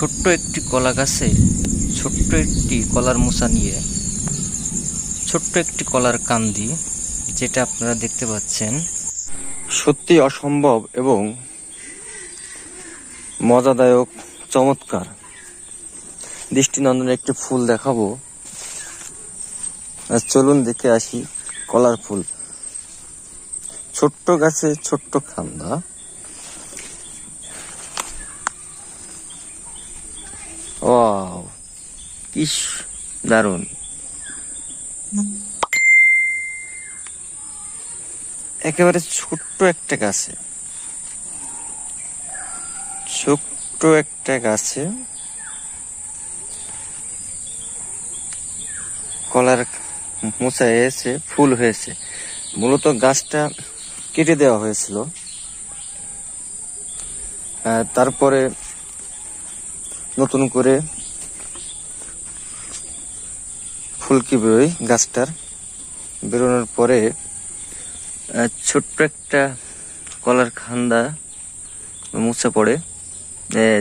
ছোট্ট একটি কলা গাছে ছোট্ট একটি কলার মোচা নিয়ে ছোট্ট একটি কলার কান্দি, যেটা আপনারা দেখতে পাচ্ছেন। সত্যি অসম্ভব এবং মজাদায়ক, চমৎকার। দৃষ্টিনন্দন একটি ফুল দেখাবো। চলুন দেখে আসি কলার ফুল। ছোট্ট গাছে ছোট্ট খান্দা ওয়াও, কি একেবারে ছোট্ট একটা গাছে। ছোট্ট একটা গাছে। কলার মোচা এসে, ফুল হয়েছে। মূলত গাছটা কেটে দেওয়া হয়েছিল। তারপরে নতুন করে ফুলকি বেরোয় গাছটার বেরোনোর পরে ছোট্ট একটা কলার খান্দা মুছে পড়ে।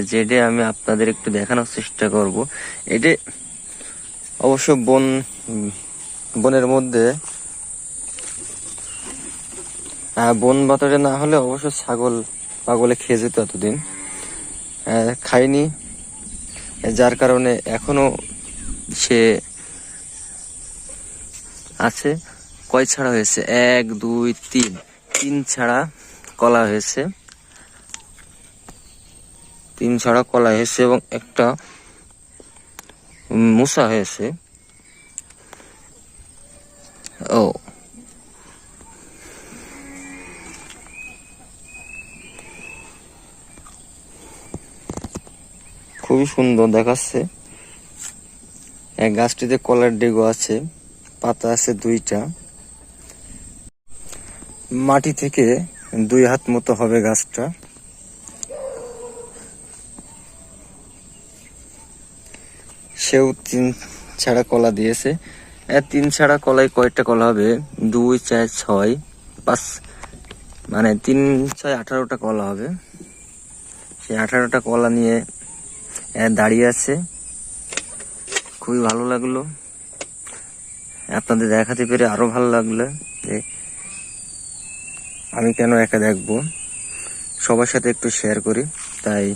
যেটা আমি আপনাদের একটু দেখানোর চেষ্টা করব। এটা অবশ্য বন, বনের মধ্যে বন বাতারে না হলে অবশ্য ছাগল, পাগলে খেয়ে যেত এতদিন। খাইনি। যার কারণে এখনও সে আছে। কয় ছাড়া হয়েছে? এক, দুই, তিন। তিন ছাড়া কলা হয়েছে। তিন ছাড়া কলা হয়েছে এবং একটা মুসা হয়েছে। ও খুবই সুন্দর দেখাচ্ছে। গাছটিতে কলার ডেগো আছে, পাতা আছে দুইটা। মাটি থেকে দুই হাত মতো হবে গাছটা। সেও তিন ছাড়া কলা দিয়েছে। তিন ছাড়া কলায় কয়টা কলা হবে? দুই, চার, ছয়, পাঁচ মানে তিন, ছয়, আঠারোটা কলা হবে। সেই আঠারোটা কলা নিয়ে দাঁড়িয়ে আছে। খুবই ভালো লাগল। আপনাদের দেখাতে পেরে আরও ভালো লাগল যে আমি কেন একা দেখব। সবার সাথে একটু শেয়ার করি, তাই